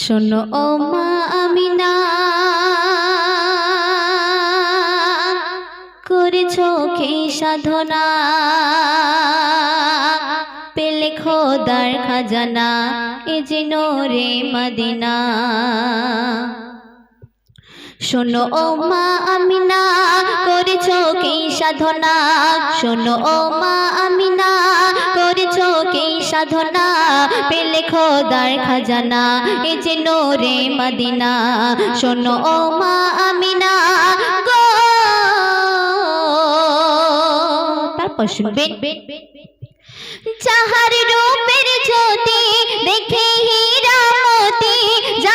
শোনো ও মা আমিনা, করেছ কি সাধনা? পেলে খোদার খাজানা এ যে রে মদিনা। শোনো ও মা আমিনা, করেছ কি সাধনা? শোনো ও মা আমিনা করেছ কি সাধনা পেলে খোদার খাজানা। এ যে রে মদিনা, শোনো ও মা আমিনা গো। তারপর শুনবেন যাহার রূপের জ্যোতি দেখে হীরামতি যাহার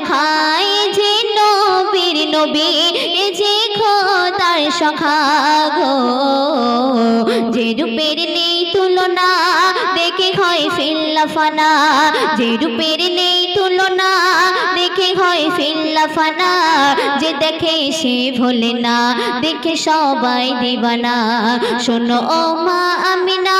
খোদার সখা এ যে নবীর নবী, এ যে খোদার সখা গো। যে রূপের নেই তুলনা, দেখে হয় ফিল্লাফানা যে রূপের নেই তুলনা, দেখে হয় ফিল্লাফানা যে দেখে সে ভোলে না, দেখে সবাই দিবানা। শোনো ও মা আমিনা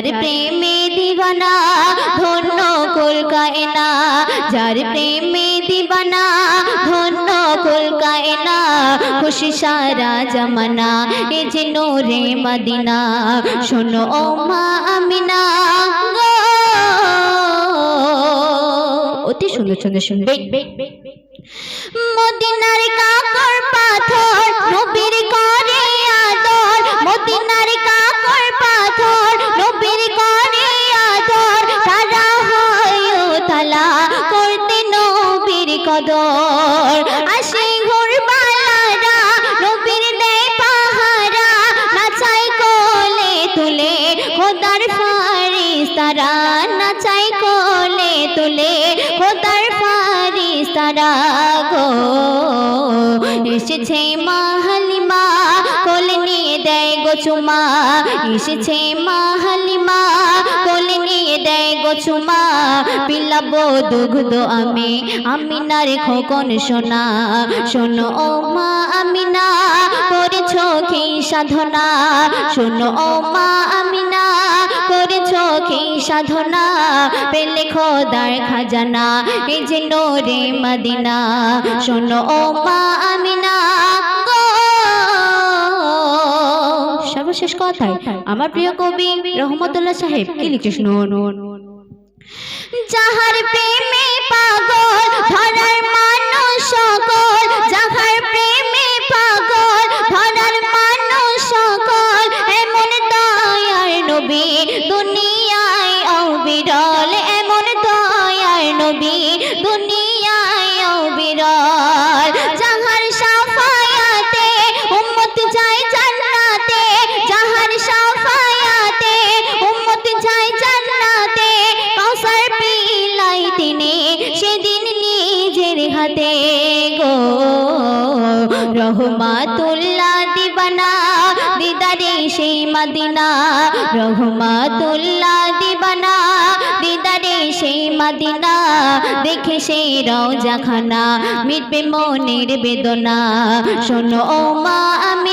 যার প্রেমে দিবানা ধন্য কলকায়না। যার প্রেমে দিবানা ধন্য কলকায়না। খুশি সারা জামানা এ যে নোরে মদিনা। শোনো ও মা আমিনা অতি সুন্দর সুন্দর শুনবে মদিনার কাকর পাথর নবীর কদর, আসে ঘুরবালারা নবীর দেয় পাহারা নাচাই কোলে তুলে খোদার ফারিস তারা নাচাই কোলে তুলে খোদার ফারিস তারা গো। এসেছে মা হালিমা কোলে নিয়ে দেয় গো চুমা। এসেছে মা হালিমা কোলে নিয়ে দেয় গো চুমা, পিলাবো দুগ্ধ আমি, আমিনার খোকন সোনা। শোনো ও মা আমিনা, করেছ কি সাধনা? শোনো ও মা আমিনা, করেছ কি সাধনা? পেলে খোদার খাজানা এই যে নোরে মদিনা। শোনো ও মা আমিনা, গো সর্বশেষ কথায়, আমার প্রিয় কবি রহমতুল্লাহ সাহেব কি লিখে যাহার প্রেমে পাগল ধরার মানুষ সকল। রহমাতুল্লাহ দিবানা, দিদারে সেই মদিনা। রহমাতুল্লাহ দিবানা, দিদারে সেই মদিনা। দেখে সেই রওজাখানা, মিটবে মনের বেদনা। শোনো ও মা আমিনা